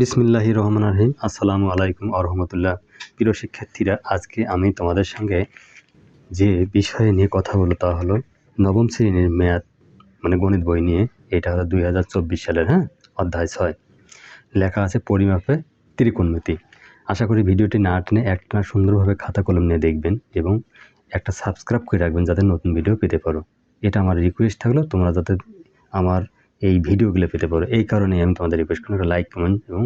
বিসমিল্লাহি রহমান রহিম। আসসালামু আলাইকুম আরহামতুল্লাহ প্রিয় শিক্ষার্থীরা, আজকে আমি তোমাদের সঙ্গে যে বিষয় নিয়ে কথা বলো তা হলো নবম শ্রেণির মেয়াদ মানে গণিত বই নিয়ে। এটা হলো দুই হাজার চব্বিশ সালের হ্যাঁ? অধ্যায় ছয়। লেখা আছে পরিমাপে ত্রিকোণমিতি। আশা করি ভিডিওটি না টেনে একটা সুন্দরভাবে খাতা কলম নিয়ে দেখবেন এবং একটা সাবস্ক্রাইব করে রাখবেন যাতে নতুন ভিডিও পেতে পারো। এটা আমার রিকোয়েস্ট থাকল, তোমরা যাতে আমার এই ভিডিওগুলো পেতে পারো। এই কারণেই আমি তোমাদের রিকোয়েস্ট করি লাইক কমেন্ট এবং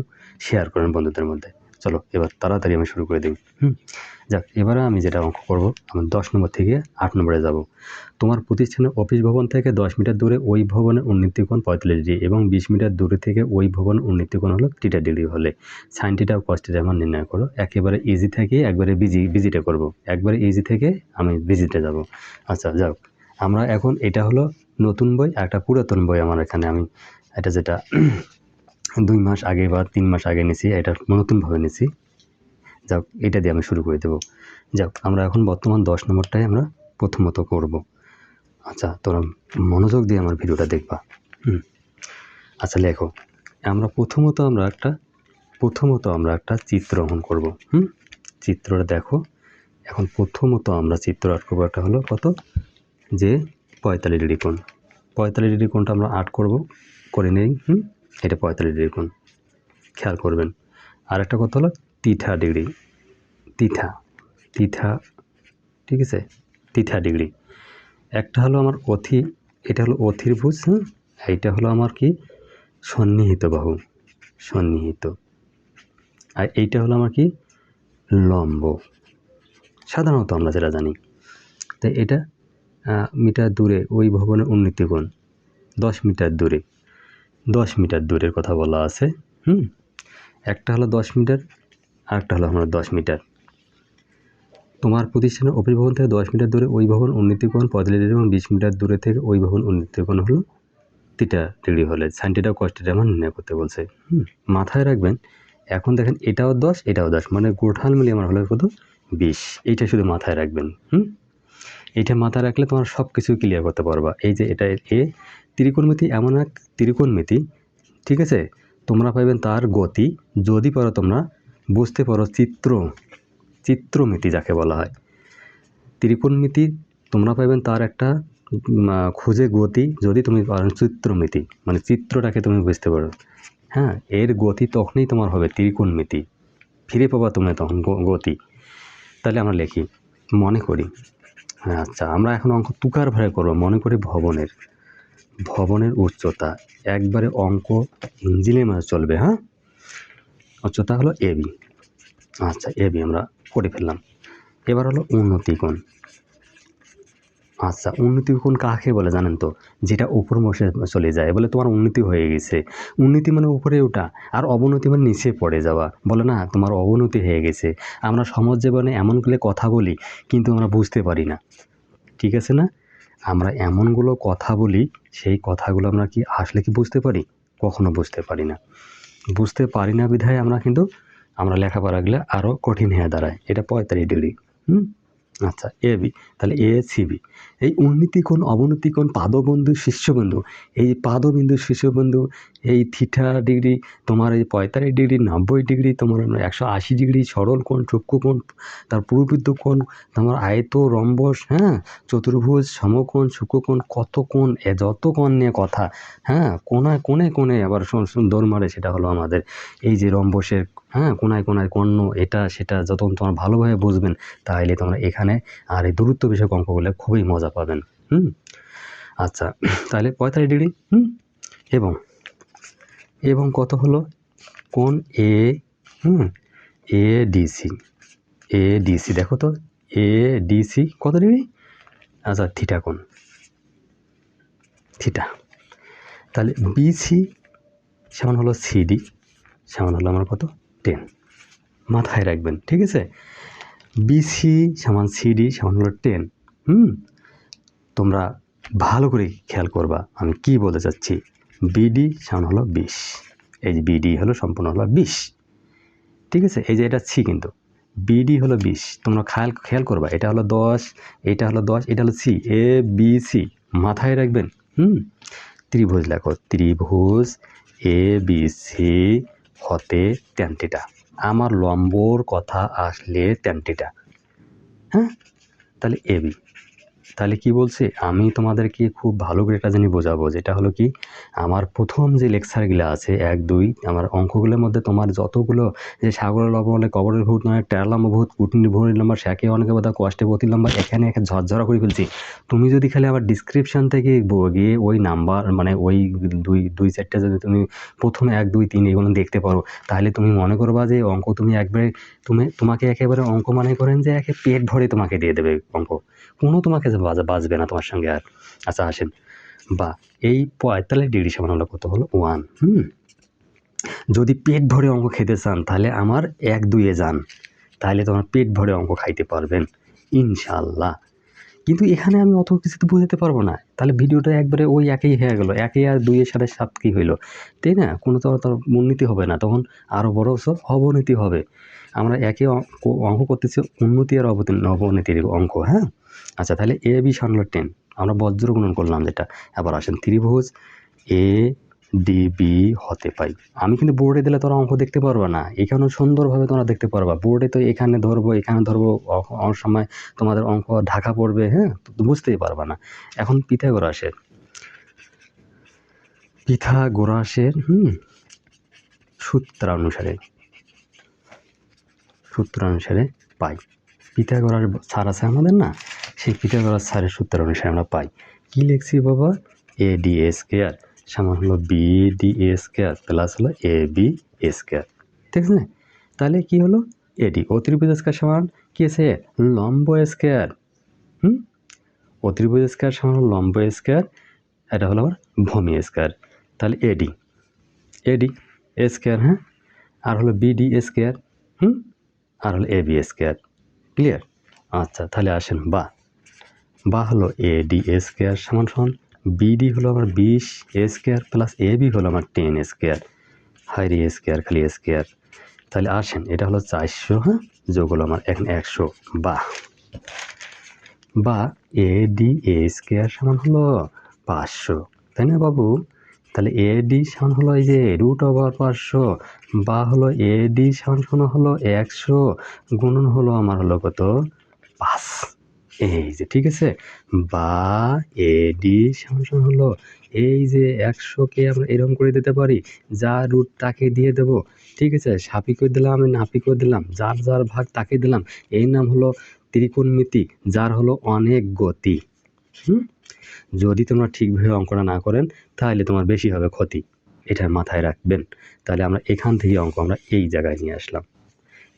শেয়ার করেন বন্ধুদের মধ্যে। চলো, এবার তাড়াতাড়ি আমি শুরু করে দিই। হুম, যাক, এবারে আমি যেটা অঙ্ক করব, আমি দশ নম্বর থেকে আট নম্বরে যাব। তোমার প্রতিষ্ঠানের অফিস ভবন থেকে দশ মিটার দূরে ওই ভবনের উন্নতিকোণ পঁয়তাল্লিশ ডিগ্রি এবং বিশ মিটার দূরে থেকে ওই ভবনের উন্নতিকোণ হলো টিটা ডিগ্রি হলে। সাইন টিটা ও কস আমার নির্ণয় করো। একেবারে ইজি থেকে একবারে বিজি বিজিটা করব। একবারে ইজি থেকে আমি বিজিতে যাব। আচ্ছা যাক, আমরা এখন এটা হলো নতুন বই আর একটা পুরাতন বই আমার এখানে আমি, এটা যেটা দুই মাস আগে বা তিন মাস আগে নিছি, এটা নতুনভাবে নিছি। যাক, এটা দিয়ে আমি শুরু করে দেবো। যাক, আমরা এখন বর্তমান দশ নম্বরটাই আমরা প্রথমত করব। আচ্ছা তোরা মনোযোগ দিয়ে আমার ভিডিওটা দেখবা। হুম। আচ্ছা লেখো। আমরা প্রথমত আমরা একটা, প্রথমত আমরা একটা চিত্র অঙ্কন করব। হুম? চিত্রটা দেখো। এখন প্রথমত আমরা চিত্র আট করব একটা হলো কত? যে পঁয়তাল্লিশ ডিগ্রি কোণ। পঁয়তাল্লিশ ডিগ্রি কোণটা আমরা আট করব, করে নেই, হুম? এটা পঁয়তাল্লিশ ডিগ্রি কোণ। খেয়াল করবেন। আর একটা কথা হলো তিথা ডিগ্রি। তিথা তিথা, ঠিক আছে? Theta degree. একটা হলো আমার অথি এটা হলো অথির্ভুজ হ্যাঁ এইটা হলো আমার কি? সন্নিহিত বাহু, সন্নিহিত। আর এইটা হলো আমার কি? লম্ব। সাধারণত আমরা যেটা জানি তাই এটা মিটার দূরে ওই ভবনের উন্নতিকোণ দশ মিটার দূরে। দশ মিটার দূরের কথা বলা আছে, হুম? একটা হলো দশ মিটার আর একটা হলো আমার দশ মিটার। তোমার প্রতিষ্ঠানের অফিস ভবন থেকে দশ মিটার দূরে ওই ভবন পঁয়তাল্লিশ ডিগ্রি এবং বিশ মিটার দূরে থেকে ওই ভবন উন্নতিকোণ হলো তিটা ডিগ্রি হলে। সাইনটিটা কষ্টিটা আমার নির্ণয় করতে বলছে, হুম? মাথায় রাখবেন, এখন দেখেন এটাও দশ এটাও দশ মানে গোঠাল মিলিয়ে আমার হলো কত বিশ। এইটা শুধু মাথায় রাখবেন, হুম? এইটা মাথায় রাখলে তোমার সব কিছু ক্লিয়ার করতে পারবা। এই যে এটা এ ত্রিকোণমিতি এমন এক ত্রিকোণমিতি, ঠিক আছে? তোমরা পাইবেন তার গতি, যদি পারো তোমরা বুঝতে পারো চিত্র, চিত্রমিতি যাকে বলা হয়। ত্রিকোণমিতি, তোমরা পাইবেন তার একটা খুঁজে গতি, যদি তুমি পারো চিত্রমিতি মানে চিত্রটাকে তুমি বুঝতে পারো। হ্যাঁ এর গতি তখনই তোমার হবে ত্রিকোণমিতি। ফিরে পাবা তুমি তখন গতি। তাহলে আমরা লিখি, মনে করি। আচ্ছা আমরা এখন অঙ্ক তুকার ভাড়া করব, মনে করি ভবনের। ভবনের উচ্চতা, একবারে অঙ্ক ইঞ্জিনের মাছ চলবে হ্যাঁ? উচ্চতা হলো এবি আচ্ছা এবি আমরা করে ফেললাম। এবার হলো উন্নতি কোণ আচ্ছা উন্নতি কোন কাকে বলে জানেন তো? যেটা উপর বসে চলে যায়, বলে তোমার উন্নতি হয়ে গেছে। উন্নতি মানে উপরে ওঠা, আর অবনতি মানে নিচে পড়ে যাওয়া। বলে না, তোমার অবনতি হয়ে গেছে। আমরা সমাজ জীবনে এমনগুলো কথা বলি, কিন্তু আমরা বুঝতে পারি না। ঠিক আছে না? আমরা এমনগুলো কথা বলি, সেই কথাগুলো আমরা কি আসলে কি বুঝতে পারি? কখনো বুঝতে পারি না। বুঝতে পারি না বিধায় আমরা কিন্তু, আমরা লেখাপড়া গেলে আরও কঠিন হয়ে দাঁড়ায়। এটা পঁয়তাল্লিশ ডিগ্রি। হুম? আচ্ছা এ বি তাহলে এ সিবি এই উন্নতিকোণ, অবনতিকোণ পাদবন্ধু শীর্ষবিন্দু এই পাদবিন্দু শিষ্যবন্ধু, এই থিটা ডিগ্রি, তোমার এই পঁয়তাল্লিশ ডিগ্রি, নব্বই ডিগ্রি, তোমার একশো আশি ডিগ্রি, সরল কোণ চক্ষু কোণ, তার পূর্ববৃত্ত কোণ, তোমার আয়ত রম্বস হ্যাঁ চতুর্ভুজ, সমকোণ সূক্ষ্মকোণ কত কোণ, এ যত কোণ নিয়ে কথা হ্যাঁ কোনায় কোণে কোণে আবার দৌড় মারে, সেটা হলো আমাদের এই যে রম্বসের হ্যাঁ কোনায় কোনায় কর্ণ, এটা, সেটা যত তোমার ভালোভাবে বুঝবেন তাহলে তোমরা এখানে আর এই দূরত্ব বিষয়ক অঙ্কগুলো খুবই মজা পাবেন। হুম? আচ্ছা তাহলে পঁয়তাল্লিশ ডিগ্রি, হুম? এবং এবং কত হলো? কোন এ হুম? এ ডিসি এ ডিসি দেখো তো। এ ডিসি কত ডিগ্রি? আচ্ছা থিটা কোন থিটা তাহলে বিসি সমান হলো সিডি সমান হলো আমার কত? টেন মাথায় রাখবেন, ঠিক আছে? বিসি সমান সিডি সমান হলো টেন হুম? তোমরা ভালো করে খেয়াল করবা। আমি কি বলতে চাচ্ছি? বিডি সমান হলো বিশ এই যে বিডি হলো সম্পূর্ণ হলো বিশ ঠিক আছে? এই যে এটা সি কিন্তু। বিডি হলো বিশ তোমরা খেয়াল খেয়াল করবা, এটা হলো দশ, এটা হলো দশ, এটা হলো সি এ, বি সি মাথায় রাখবেন, হুম? ত্রিভুজ লেখো, ত্রিভুজ, এ, বি সি হতে ট্যান্টিটা আমার লম্বর কথা আসলে ট্যান্টিটা হ্যাঁ? তাহলে এবি তাহলে কি বলছে? আমি তোমাদেরকে খুব ভালো করে একটা জিনিস বোঝাবো, যেটা হলো কি, আমার প্রথম যে লেকচারগুলো আছে, এক, দুই, আমার অঙ্কগুলোর মধ্যে তোমার যতগুলো যে সাগরের লবণে কবরের ভূত নয় টেরালাম্ব ভূত, কুটনি ভূত নাম্বার শ্যাকে অনেকে বোধ কষ্টে প্রতি নাম্বার এখানে এখানে ঝরঝরা করে ফেলছি। তুমি যদি খালি আবার ডিসক্রিপশান থেকে গিয়ে ওই নাম্বার মানে ওই দুই দুই চারটে যদি তুমি প্রথমে এক, দুই, তিন এগুলো দেখতে পারো, তাহলে তুমি মনে করবা যে অঙ্ক তুমি একবারে, তুমি, তোমাকে একেবারে অঙ্ক মনে করেন যে একে পেট ভরে তোমাকে দিয়ে দেবে অঙ্ক। কোনো তোমাকে বাজবে না তোমার সঙ্গে আর। আচ্ছা আসেন। বা, এই পঁয়তাল্লিশ ডিগ্রি সমান হলো কত হলো? ওয়ান হুম? যদি পেট ভরে অঙ্ক খেতে চান, তাহলে আমার এক দুইয়ে যান। তাহলে তোমার পেট ভরে অঙ্ক খাইতে পারবেন। ইনশাল্লাহ। কিন্তু এখানে আমি অত কিছু তো বোঝাতে পারব না। তাহলে ভিডিওটা একবারে ওই একই হয়ে গেলো, একই আর দুইয়ের সাথে সাত কী হইল? তাই না? কোনো তো তার উন্নতি হবে না, তখন আরও বড় সব অবনতি হবে। আমরা একে অঙ্ক করতেছি উন্নতি আর অবতীর্ণ, অবনতির অঙ্ক হ্যাঁ? আচ্ছা তাহলে এ, বি সামনে টেন, আমরা বজ্র গুণন করলাম যেটা। এবার আসেন ত্রিভুজ, এ ডি বি হতে পাই আমি কিন্তু বোর্ডে দিলে তোরা অঙ্ক দেখতে পারবা না। এখানে সুন্দরভাবে তোমরা দেখতে পারবা। বোর্ডে তো এখানে ধরবো এখানে ধরবো অনেক সময় তোমাদের অঙ্ক ঢাকা পড়বে হ্যাঁ? বুঝতেই পারবা না। এখন পিথাগোরাসের। পিথাগোরাসের, হুম? সূত্রানুসারে সূত্রানুসারে পাই। পিথাগোরাস স্যার আছে আমাদের না? সেই পিথাগোরাস স্যারের সূত্র অনুসারে আমরা পাই। কী লিখছি বাবা? এ ডি এ স্কোয়ার সমান হলো B D A square plus হলো এ বি এ স্কোয়ার ঠিক আছে? তাহলে কি হলো? এডি অতিরিক্ত স্কোয়ার সমান কি আছে? লম্ব স্কোয়ার হুম? অতিরিক্ত স্কোয়ার সমান হলো লম্ব স্কোয়ার এটা হলো আমার ভূমি স্কোয়ার তাহলে এডি এডি এ স্কোয়ার হ্যাঁ? আর হলো বিডি স্কোয়ার হুম? আর হলো A B A square clear আচ্ছা তাহলে আসেন, বা। বা হলো এ ডি এ স্কোয়ার সমান সমান বিডি হলো আমার বিশ A square plus A B হলো আমার টেন স্কোয়ার হাইরি স্কোয়ার খালি স্কোয়ার তাহলে আসেন, এটা হলো চারশো হ্যাঁ? যোগ হলো আমার এখন একশো। বা বা এ ডি এ স্কোয়ার সমান হলো পাঁচশো। তাই না বাবু? তাহলে এ ডি সমান হলো এই যে রুট ওভার পাঁচশো। বা হলো এ ডি সমান সমান হলো একশো। গুণন হলো আমার হলো কত? পাঁচ। এই যে ঠিক আছে? বা, এ, ডি, সমান হলো এই যে একশোকে আমরা এরকম করে দিতে পারি, যা রুট তাকে দিয়ে দেব, ঠিক আছে? সাপি করে দিলাম আমি নাপি করে দিলাম, যার যার ভাগ তাকে দিলাম এই নাম হলো ত্রিকোণমিতি, যার হলো অনেক গতি, হুম? যদি তোমরা ঠিকভাবে অঙ্কটা না করেন, তাহলে তোমার বেশি হবে ক্ষতি, এটা মাথায় রাখবেন। তাহলে আমরা এখান থেকে অঙ্ক আমরা এই জায়গায় নিয়ে আসলাম।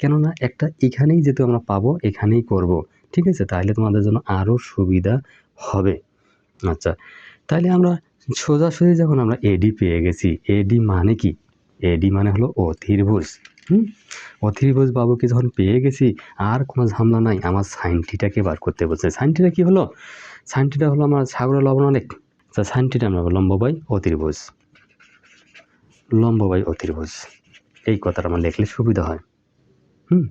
কেননা একটা এখানেই যেহেতু আমরা পাবো, এখানেই করব। ঠিক আছে? তাহলে তোমাদের জন্য আরও সুবিধা হবে। আচ্ছা তাহলে আমরা সোজাসুজি যখন আমরা এডি পেয়ে গেছি এডি মানে কি? এডি মানে হলো অথির্ভুজ হুম? অথির্ভুজ বাবুকে যখন পেয়ে গেছি, আর কোনো ঝামেলা নাই। আমার সাইনটিটাকে বার করতে বলছে। সাইনটিটা কি হলো? সাইনটিটা হলো আমার সাগরের লবণ অনেক। তা সাইনটিটা আমরা বললাম লম্ব বাই অতির্ভুজ লম্ব বাই অতির্ভুজ এই কথাটা আমার লিখলে সুবিধা হয়। হুম?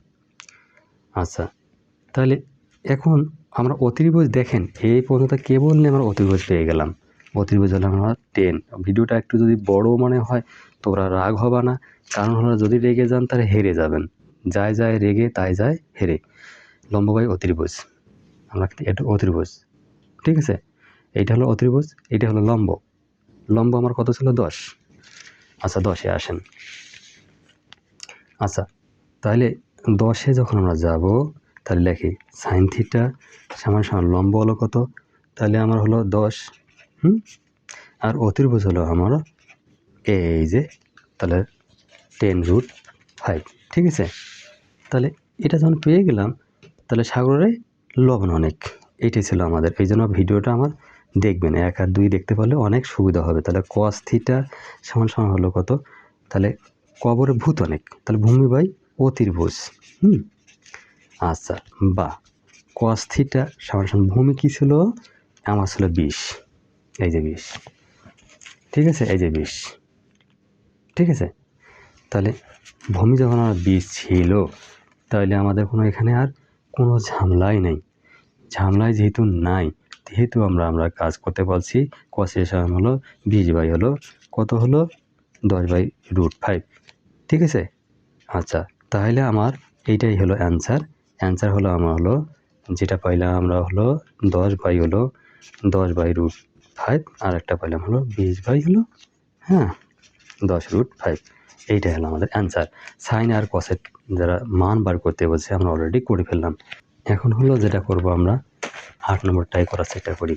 আচ্ছা তাহলে এখন আমরা অতির্ভুজ দেখেন, এই পর্যন্ত কেবল নিয়ে আমরা অতির্ভুজ পেয়ে গেলাম। অতির্ভুজ হলে আমরা টেন ভিডিওটা একটু যদি বড় মনে হয়, তোমরা রাগ হবা না। কারণ হলো যদি রেগে যান, তাহলে হেরে যাবেন। যায় যায় রেগে, তাই যায় হেরে। লম্ব বাই অতির্ভুজ আমরা এটা অতির্ভুজ ঠিক আছে? এইটা হলো অতির্ভুজ এটা হলো লম্ব। লম্ব আমার কত ছিল? দশ। আচ্ছা দশে আসেন। আচ্ছা তাহলে দশে যখন আমরা যাব তাহলে লেখি। সাইন থিটা সমান সমান লম্ব হলো কত? তাহলে আমার হলো দশ। হুম? আর অতির্ভুজ হলো আমার এই যে, তাহলে টেন রুট ফাইভ ঠিক আছে? তাহলে এটা যখন পেয়ে গেলাম, তাহলে সাগরে লবণ অনেক। এইটাই ছিল আমাদের। এই জন্য ভিডিওটা আমার দেখবেন। এক আর দুই দেখতে পারলে অনেক সুবিধা হবে। তাহলে কস থিটা সমান সমান হলো কত? তাহলে কবরে ভূত অনেক। তাহলে ভূমি বাই অতির্ভুজ হুম? আচ্ছা বা কস থিটা সমান সমান ভূমি কী ছিল? আমার ছিল বিশ এই যে বিশ ঠিক আছে? এই যে বিশ ঠিক আছে? তাহলে ভূমি যখন আমার বিষ ছিল, তাহলে আমাদের কোনো এখানে আর কোনো ঝামেলাই নেই। ঝামেলায় যেহেতু নাই, যেহেতু আমরা আমরা কাজ করতে পারছি কষের সমান হলো, বিশ বাই হলো, কত হলো? দশ বাই রুট ফাইভ। ঠিক আছে? আচ্ছা তাহলে আমার এইটাই হলো অ্যান্সার। অ্যান্সার হলো আমার হলো, যেটা পাইলাম আমরা হলো দশ বাই হলো দশ বাই রুট ফাইভ আর একটা পাইলাম হলো বিশ বাই হলো হ্যাঁ দশ রুট ফাইভ এইটাই হলো আমাদের অ্যান্সার সাইন আর কসেট যারা মান বার করতে বলছে, আমরা অলরেডি করে ফেললাম। এখন হলো যেটা করব আমরা, আট নম্বরটাই করার চেষ্টা করি।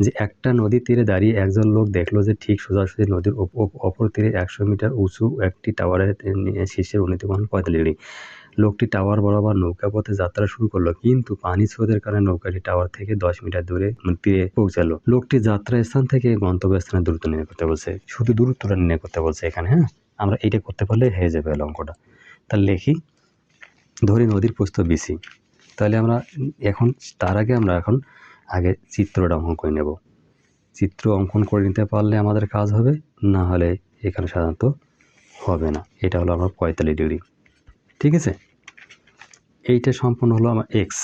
যে একটা নদীর তীরে দাঁড়িয়ে একজন লোক দেখল যে ঠিক সোজাসুজি নদীর অপ- অপ- অপর তীরে একশো মিটার উঁচু একটি টাওয়ারের শীর্ষের উন্নতি কোণ পঁয়তাল্লিশ ডিগ্রি। লোকটি টাওয়ার বরাবর নৌকা পথে যাত্রা শুরু করল, কিন্তু পানি স্রোতের কারণে নৌকাটি টাওয়ার থেকে দশ মিটার দূরে মানে তীরে পৌঁছালো। লোকটি যাত্রা স্থান থেকে গন্তব্যস্থানে দূরত্ব নির্ণয় করতে বলছে। শুধু দূরত্বটা নির্ণয় করতে বলছে এখানে হ্যাঁ? আমরা এটা করতে পারলে হয়ে যাবে অঙ্কটা তাহলে লিখি, ধরি নদীর প্রস্থ বিসি তাহলে আমরা এখন, তার আগে আমরা এখন আগে চিত্রটা অঙ্কন করে নেব। চিত্র অঙ্কন করে নিতে পারলে আমাদের কাজ হবে, না হলে এখানে সাধারণত হবে না। এটা হলো আমার পঁয়তাল্লিশ ডিগ্রি। ঠিক আছে? এইটা সম্পূর্ণ হলো আমার এক্স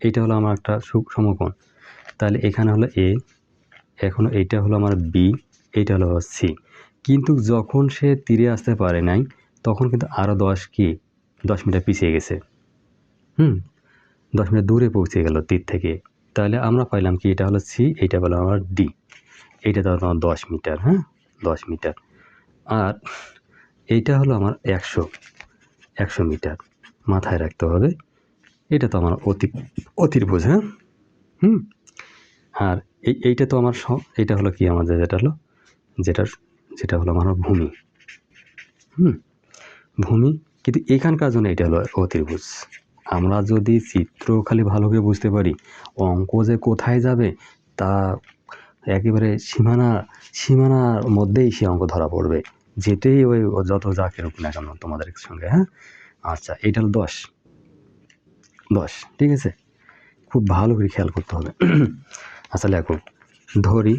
এইটা হলো আমার একটা সমকোণ। তাহলে এখানে হলো এ এখন এইটা হলো আমার বি এইটা হলো সি কিন্তু যখন সে তীরে আসতে পারে নাই, তখন কিন্তু আরও দশ কি? দশ মিটার পিছিয়ে গেছে। হুম? দশ মিটার দূরে পৌঁছে গেল তীর থেকে। তাহলে আমরা পাইলাম কি? এটা হলো সি এইটা পেলাম আমার ডি এইটা তো আমার দশ মিটার হ্যাঁ? দশ মিটার। আর এইটা হলো আমার একশো। একশো মিটার মাথায় রাখতে হবে। এটা তো আমার অতি অতির্ভুজ হ্যাঁ? হুম? আর এই, এইটা তো আমার এইটা হলো কি আমাদের যেটা হলো, যেটা যেটা হলো আমার ভূমি। হুম? ভূমি, কিন্তু এখানকার জন্য এটা হলো অতির্ভুজ আমরা যদি চিত্র খালি ভালো করে বুঝতে পারি, অঙ্ক যে কোথায় যাবে, তা একেবারে সীমানা, সীমানার মধ্যেই সে অঙ্ক ধরা পড়বে। যেটাই ওই যত যা কেরকম না কেন তোমাদের সঙ্গে হ্যাঁ? আচ্ছা এটা হলো দশ। দশ, ঠিক আছে? খুব ভালো করে খেয়াল করতে হবে। আচ্ছা লেখো। ধরি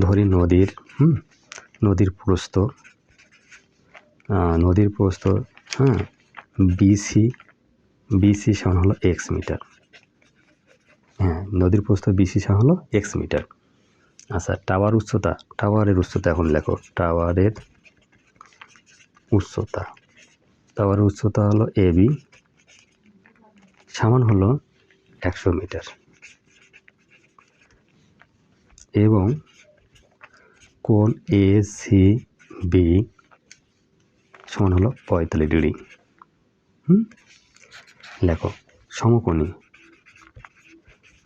ধরি নদীর, হুম? নদীর প্রস্ত নদীর প্রস্থ হ্যাঁ? বিসি বিসি সমান হলো এক্স মিটার হ্যাঁ নদীর প্রস্থ বিসি সমান হলো এক্স মিটার আচ্ছা টাওয়ার উচ্চতা। টাওয়ারের উচ্চতা এখন লেখো। টাওয়ারের উচ্চতা। টাওয়ারের উচ্চতা হলো এ বি সমান হলো একশো মিটার। এবং কোন এ সি বি সমান হলো পঁয়তাল্লিশ ডিগ্রি। লেখো, সমকোণী।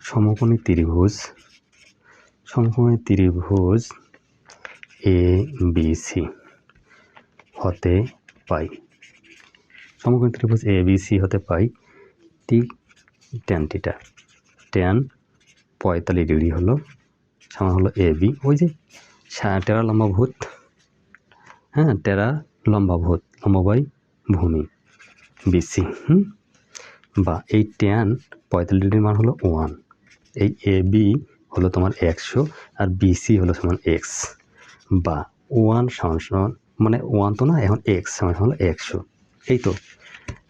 সমকোণী ত্রিভুজ সমকোণী ত্রিভুজ এ বি সি হতে পাই। সমকোণী ত্রিভুজ এ বি সি হতে পাই। টি ট্যান টিটা ট্যান পঁয়তাল্লিশ ডিগ্রি হলো, সমান হলো এ বি ওই যে টেরা লম্বা ভূত। হ্যাঁ টেরা লম্বা ভূত লম্বাবাই ভূমি বিসি হুম? বা এই ট্যান পঁয়তাল্লিশ ডিগ্রির মান হলো ওয়ান এই এ বি হলো তোমার একশো আর বিসি হলো সমান এক্স বা ওয়ান সমান সমান মানে ওয়ান তো না, এখন এক্স সমান হলো একশো এই তো,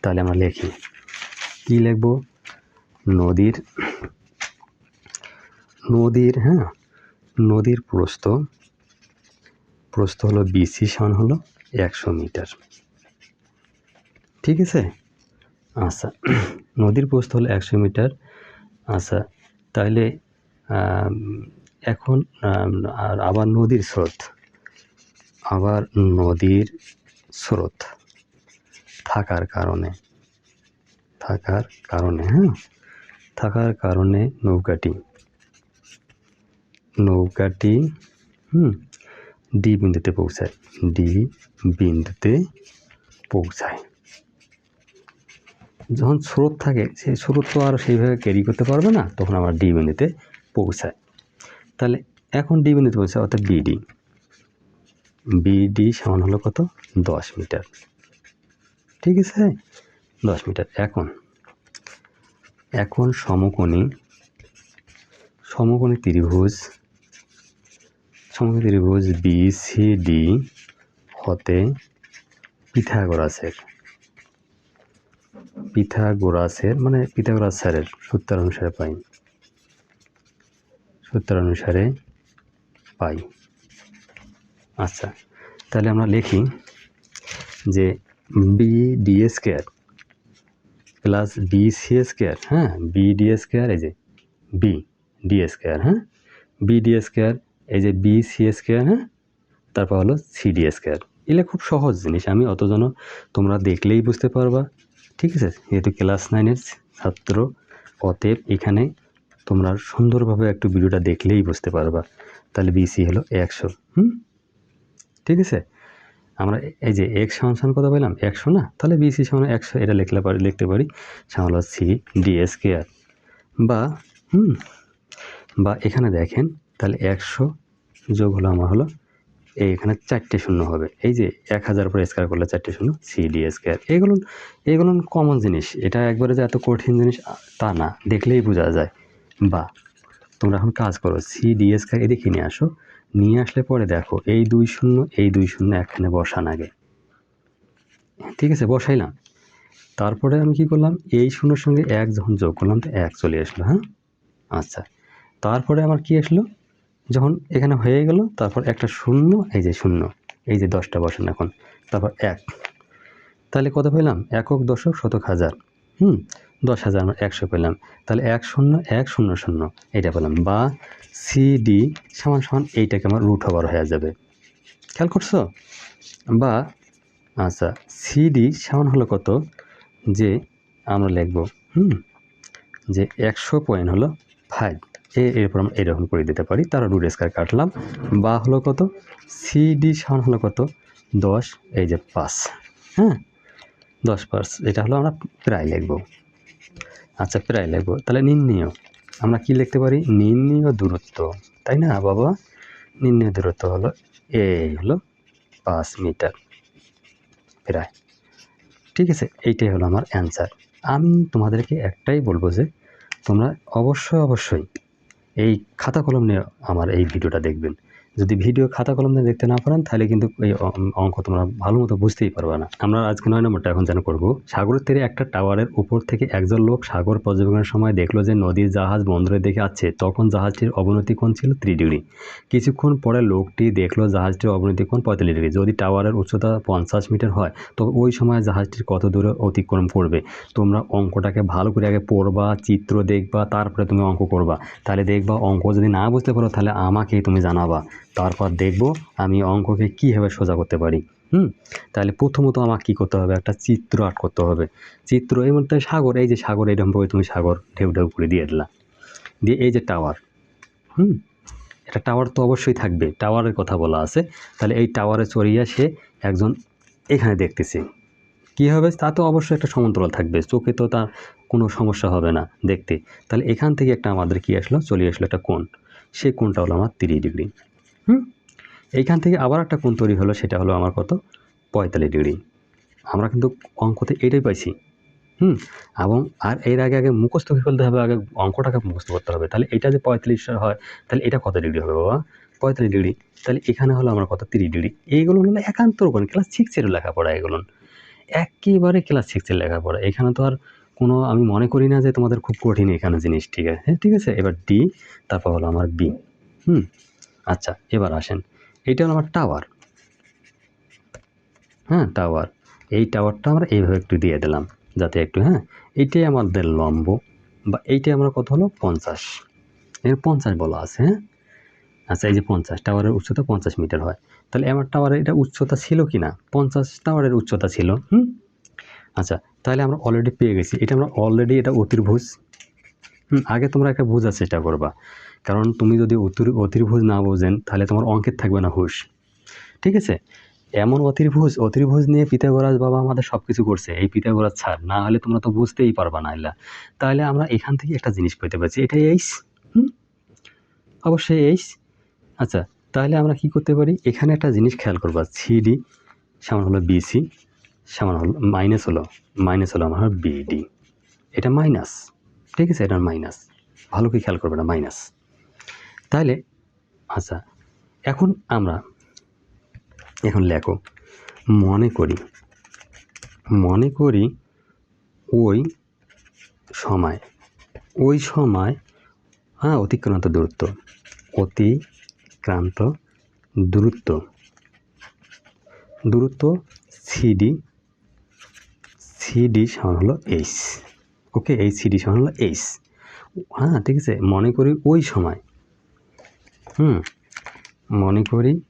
তাহলে আমরা লিখি। কী লিখব? নদীর নদীর হ্যাঁ? নদীর প্রস্থ প্রস্থ হলো বিসি সমান হলো একশো মিটার। ঠিক আছে? আচ্ছা নদীর প্রস্থ হলো একশো মিটার। আচ্ছা তাহলে এখন আর আবার নদীর স্রোত। আবার নদীর স্রোত থাকার কারণে থাকার কারণে হ্যাঁ? থাকার কারণে নৌকাটি নৌকাটি, হুম, ডি বিন্দুতে পৌঁছায়, ডি বিন্দুতে পৌঁছায়। যখন স্রোত থাকে, সেই স্রোত তো আর সেইভাবে ক্যারি করতে পারবে না, তখন আমার ডি বিন্দুতে পৌঁছায়। তাহলে এখন ডি বিন্দুতে পৌঁছায় অর্থাৎ বিডি বিডি সমান হলো কত? দশ মিটার। ঠিক আছে? দশ মিটার। এখন এখন সমকোণী সমকোণী ত্রিভুজ সমকোণী ত্রিভুজ বি সি ডি হতে পিথাগোরাসের পিথাগোরাসের মানে পিথাগোরাস স্যারের সূত্র অনুসারে পাই সূত্র অনুসারে পাই। আচ্ছা তাহলে আমরা লিখি যে B D square plus B C square হ্যাঁ? বি ডি স্কোয়ার এই যে বি ডি স্কোয়ার হ্যাঁ? বি ডি স্কোয়ার এই যে বি সি স্কোয়ার হ্যাঁ? তারপর হলো সি ডি স্কোয়ার এগুলো খুব সহজ জিনিস, আমি অত যেন তোমরা দেখলেই বুঝতে পারবা। ঠিক আছে? যেহেতু ক্লাস নাইনের ছাত্র, অতএব এখানে তোমরা সুন্দরভাবে একটু ভিডিওটা দেখলেই বুঝতে পারবা। তাহলে বিসি হলো একশো। হুম? ঠিক আছে? আমরা এই যে এক্স সমান সমান কত পেলাম একশো না? তাহলে বিসি সমান একশো এটা লিখলে পারি, লিখতে পারি। সমান সি ডি এস কেয়ার বা, হুম? বা এখানে দেখেন, তাহলে একশো যোগ হলো আমার হলো এখানে চারটে শূন্য হবে। এই যে এক হাজার উপরে স্কোয়ার করলে চারটে শূন্য সি ডি স্কোয়ার এগুলো এগুলো কমন জিনিস। এটা একবারে যে এত কঠিন জিনিস, তা না। দেখলেই বোঝা যায়। বা তোমরা এখন কাজ করো সি ডি স্কোয়ার এদিকে নিয়ে আসো। নিয়ে আসলে পরে দেখো এই দুই শূন্য এই দুই শূন্য এখানে বসান আগে। ঠিক আছে, বসাইলাম। তারপরে আমি কি করলাম? এই শূন্যর সঙ্গে এক যখন যোগ করলাম, তো এক চলে আসলো হ্যাঁ? আচ্ছা তারপরে আমার কি আসলো? যখন এখানে হয়ে গেল, তারপর একটা শূন্য, এই যে শূন্য, এই যে দশটা বসান এখন, তারপর এক। তাহলে কত পেলাম একক দশক শতক হাজার। হুম দশ হাজার আমরা একশো পেলাম। তাহলে এক শূন্য এক শূন্য শূন্য এটা পেলাম। বা সিডি সমান সমান এইটাকে আমার রুট ওভার হয়ে যাবে। খেয়াল করছ? বা আচ্ছা সিডি সমান হলো কত? যে আমরা লিখব, হুম, যে একশো পয়েন্ট হলো ফাইভ এ, এরপর আমরা এরকম করে দিতে পারি তারা রুট স্কোয়ার কাটলাম। বা হলো কত? সিডি সমান হলো কত? দশ, এই যে পাঁচ হ্যাঁ? দশ পার্স এটা হলো আমরা প্রায় লিখব। আচ্ছা প্রায় লিখব। তাহলে নির্ণয়। আমরা কি লিখতে পারি? নির্ণয় দূরত্ব। তাই না, বাবা? নির্ণয় দূরত্ব হলো এই হলো পাঁচ মিটার। প্রায়। ঠিক আছে, এইটাই হলো আমার অ্যান্সার। আমি তোমাদেরকে একটাই বলব যে, তোমরা অবশ্যই অবশ্যই এই খাতা কলম নিয়ে আমার এই ভিডিওটা দেখবেন। যদি ভিডিও খাতা কলম নিয়ে দেখতে না পারেন, তাহলে কিন্তু এই অঙ্ক তোমরা ভালো মতো বুঝতেই পারবে না। আমরা আজকে নয় নম্বরটা এখন যেন করব। সাগরের তীরে একটা টাওয়ারের উপর থেকে একজন লোক সাগর পর্যবেক্ষণের সময় দেখল যে নদীর জাহাজ বন্দরে দেখে আছে তখন জাহাজটির অবনতি কোণ ছিল থ্রি ডিগ্রি। কিছুক্ষণ পরে লোকটি দেখল জাহাজটির অবনতি কোণ পঁয়তাল্লিশ ডিগ্রি। যদি টাওয়ারের উচ্চতা পঞ্চাশ মিটার হয় তবে ওই সময় জাহাজটির কত দূরে অতিক্রম করবে? তোমরা অঙ্কটাকে ভালো করে আগে পড়বা, চিত্র দেখবা, তারপরে তুমি অঙ্ক করবা। তাহলে দেখবা অঙ্ক যদি না বুঝতে পারো, তাহলে আমাকেই তুমি জানাবা। তারপর দেখব আমি অঙ্ককে কীভাবে সোজা করতে পারি। হুম? তাহলে প্রথমত আমাকে কী করতে হবে? একটা চিত্র আর্ট করতে হবে। চিত্র এই মধ্যে সাগর, এই যে সাগর এরকমভাবে তুমি সাগর ঢেউ ঢেউ করে দিয়ে দিলা। দিয়ে এই যে টাওয়ার, হুম? এটা টাওয়ার তো অবশ্যই থাকবে, টাওয়ারের কথা বলা আছে। তাহলে এই টাওয়ারে চড়িয়া সে একজন এখানে দেখতেছে। কী হবে? তা তো অবশ্যই একটা সমান্তরাল থাকবে, চোখে তো তার কোনো সমস্যা হবে না দেখতে। তাহলে এখান থেকে একটা আমাদের কি আসলো? চলে আসলো একটা কোণ। সেই কোণটা হলো আমার তিরিশ ডিগ্রি। হুম? এইখান থেকে আবার একটা কোণ তৈরি হলো, সেটা হলো আমার কত? পঁয়তাল্লিশ ডিগ্রি। আমরা কিন্তু অঙ্কতে এটাই পাইছি। হুম? এবং আর এর আগে আগে মুখস্থ ফেলতে হবে, আগে অঙ্কটাকে মুখস্থ করতে হবে। তাহলে এটা যে পঁয়তাল্লিশ হয়, তাহলে এটা কত ডিগ্রি হবে বাবা? পঁয়তাল্লিশ ডিগ্রি। তাহলে এখানে হলো আমার কত? তিরিশ ডিগ্রি। এইগুলো হলো একান্ত কোন ক্লাস সিক্সের লেখাপড়া এগুলো। একেবারে ক্লাস সিক্সের লেখাপড়া এখানে তো আর কোনো, আমি মনে করি না যে তোমাদের খুব কঠিন এখানে জিনিস ঠিক আছে হ্যাঁ ঠিক আছে? এবার ডি তারপর হলো আমার বি হুম? আচ্ছা এবার আসেন। এইটা হলো আমার টাওয়ার হ্যাঁ টাওয়ার এই টাওয়ারটা আমরা এইভাবে একটু দিয়ে দিলাম, যাতে একটু হ্যাঁ এইটাই আমাদের লম্ব, বা এইটাই আমরা কত হলো? পঞ্চাশ। এর পঞ্চাশ বলা আছে হ্যাঁ? আচ্ছা এই যে পঞ্চাশ টাওয়ারের উচ্চতা পঞ্চাশ মিটার হয়। তাহলে আমার টাওয়ারের এটা উচ্চতা ছিল কি না? পঞ্চাশ টাওয়ারের উচ্চতা ছিল, হুম? আচ্ছা তাহলে আমরা অলরেডি পেয়ে গেছি। এটা আমরা অলরেডি এটা অতির্ভুজ হুম, আগে তোমরা একটা বোঝার চেষ্টা করবা। কারণ তুমি যদি অতির, অতির্ভুজ না বোঝেন, তাহলে তোমার অঙ্কের থাকবে না হুশ। ঠিক আছে? এমন অতির্ভুজ অতির্ভুজ নিয়ে পিথাগোরাস বাবা আমাদের সব কিছু করছে, এই পিথাগোরাস ছাড়। না হলে তোমরা তো বুঝতেই পারবা না এলা তাহলে আমরা এখান থেকে একটা জিনিস পেতে পারছি, এটা এইস হুম? অবশ্যই এইস আচ্ছা তাহলে আমরা কি করতে পারি? এখানে একটা জিনিস খেয়াল করবা, সিডি, সমান হলো বিসি, সমান হলো, মাইনাস হলো মাইনাস হলো আমার বিডি। এটা মাইনাস। ঠিক আছে? এটা মাইনাস। ভালো করে খেয়াল করবে না, মাইনাস। তাহলে আচ্ছা এখন আমরা, এখন লেখো, মনে করি মনে করি ওই সময় ওই সময় হ্যাঁ অতিক্রান্ত দূরত্ব অতিক্রান্ত দূরত্ব দূরত্ব সিডি সিডি সমান হলো এইচ ওকে এই সিডি সমান হলো এইচ হ্যাঁ ঠিক আছে, মনে করি ওই সময় হুম, মনে করি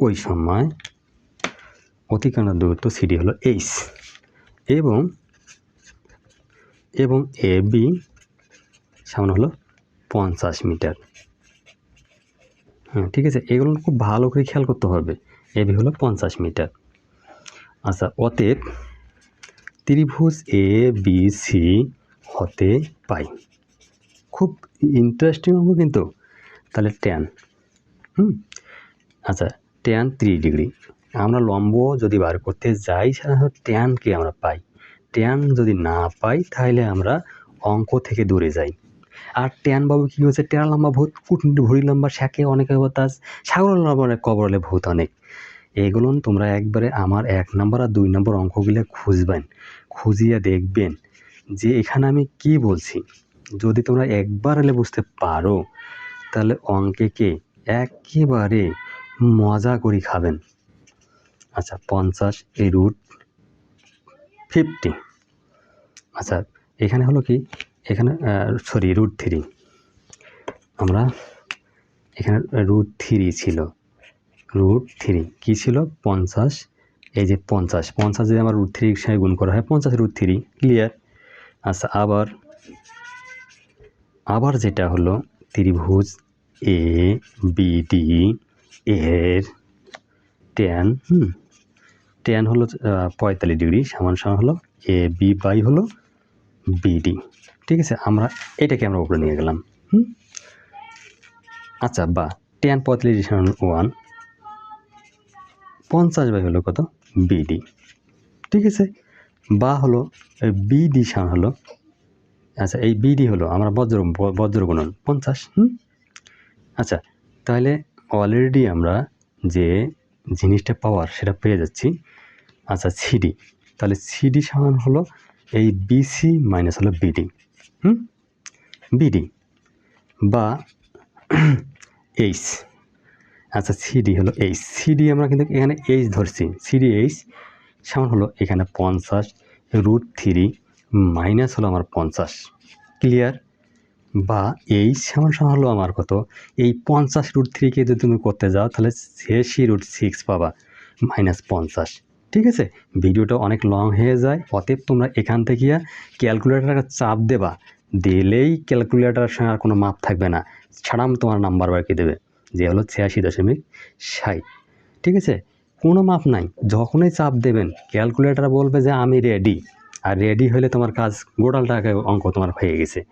ওই সময় অতিক্রান্ত দূরত্ব সিডি হলো এইচ এবং এবং এ বি সামনে হলো পঞ্চাশ মিটার। হ্যাঁ ঠিক আছে, এগুলো খুব ভালো করে খেয়াল করতে হবে। এ বি হলো পঞ্চাশ মিটার। আচ্ছা অতএব ত্রিভুজ এ বি সি হতে পাই। খুব ইন্টারেস্টিং হবে কিন্তু। তাহলে ট্যান হুম? আচ্ছা ট্যান থ্রি ডিগ্রি। আমরা লম্ব যদি বার করতে যাই, সাধারণত ট্যানকে আমরা পাই। ট্যান যদি না পাই, তাহলে আমরা অঙ্ক থেকে দূরে যাই। আর ট্যান বাবু কী হচ্ছে ট্যান লম্বা ভূত কুটুন্টি ভুড়ি লম্বা শাকে অনেকে হতাস সাগর লম্বা অনেক কবরলে ভূত অনেক। এগুলো তোমরা একবারে আমার এক নম্বর আর দুই নম্বর অঙ্কগুলো খুঁজবেন। খুঁজিয়ে দেখবেন যে এখানে আমি কি বলছি। যদি তোমরা একবার হলে বুঝতে পারো তাহলে অঙ্কেকে একেবারে মজা করে খাবেন। আচ্ছা পঞ্চাশ এই রুট ফিফটি আচ্ছা এখানে হলো কি? এখানে সরি রুট থ্রি আমরা এখানে রুট থ্রি ছিল। রুট থ্রি কী ছিল? পঞ্চাশ। এই যে পঞ্চাশ। পঞ্চাশ যদি আমার রুট থ্রি সঙ্গে গুণ করা হয়, পঞ্চাশ রুট থ্রি ক্লিয়ার আচ্ছা আবার আবার যেটা হলো ত্রিভুজ এ বিডি এর ট্যান হুম ট্যান হলো পঁয়তাল্লিশ ডিগ্রি, সমান সমান হলো এ বি বাই হলো বিডি ঠিক আছে, আমরা এটাকে আমরা উপরে নিয়ে গেলাম, হুম। আচ্ছা বা ট্যান পঁয়তাল্লিশ সমান ওয়ান পঞ্চাশ বাই হলো কত? বিডি ঠিক আছে, বা হলো বিডি সমান হলো আচ্ছা এই বিডি হলো, আমরা বজ্র বজ্র গুণন পঞ্চাশ, হুম। আচ্ছা তাহলে অলরেডি আমরা যে জিনিসটা পাওয়ার সেটা পেয়ে যাচ্ছি আচ্ছা সিডি তাহলে সিডি সমান হলো এই বিসি মাইনাস হলো বিডি হুম? বিডি বা এইচ আচ্ছা সিডি হলো এইচ সিডি আমরা কিন্তু এখানে এইচ ধরছি। সিডি এইচ সমান হলো এখানে পঞ্চাশ রুট থ্রি মাইনাস হলো আমার পঞ্চাশ। ক্লিয়ার বা এই সমান হলো আমার কত? এই পঞ্চাশ রুট থ্রিকে যদি তুমি করতে যাও, তাহলে শেষই রুট সিক্স পাবা মাইনাস পঞ্চাশ। ঠিক আছে? ভিডিওটা অনেক লং হয়ে যায়, অতএব তোমরা এখান থেকে ক্যালকুলেটারটা চাপ দেবা, দিলেই ক্যালকুলেটারের সঙ্গে আর কোনো মাপ থাকবে না। ছাড়াম তোমার নাম্বার বাকি দেবে, যে হলো ছিয়াশি দশমিক ষাট। ঠিক আছে? কোনো মাপ নাই, যখনই চাপ দেবেন ক্যালকুলেটার বলবে যে আমি রেডি আর রেডি হলে তোমার কাজ গোটাল টাকা অঙ্ক তোমার হয়ে গেছে।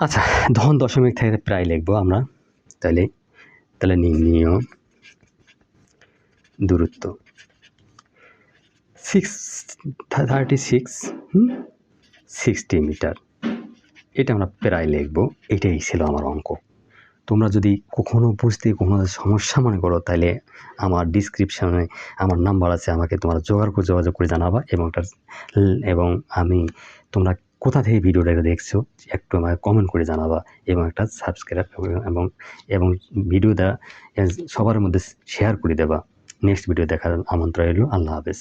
আচ্ছা ধন দশমিক থেকে প্রায় লিখব আমরা। তাহলে তাহলে নির্ণীয় দূরত্ব। Six thirty six sixty metre. এটা আমরা প্রায় লিখব। এটাই ছিল আমার অঙ্ক। তোমরা যদি কখনো বুঝতে কোনো সমস্যা মনে করো, তাহলে আমার ডিসক্রিপশনে আমার নাম্বার আছে। আমাকে তোমরা জোগাড় করে যোগাযোগ করে জানাবা এবং তার, এবং আমি তোমরা কোথা থেকে ভিডিওটা দেখছ, একটু আমাকে কমেন্ট করে জানাবা এবং একটা সাবস্ক্রাইব এবং এবং ভিডিওটা সবার মধ্যে শেয়ার করে দেবা। নেক্সট ভিডিও দেখার আমন্ত্রণ রইল, আল্লাহ হাফেজ।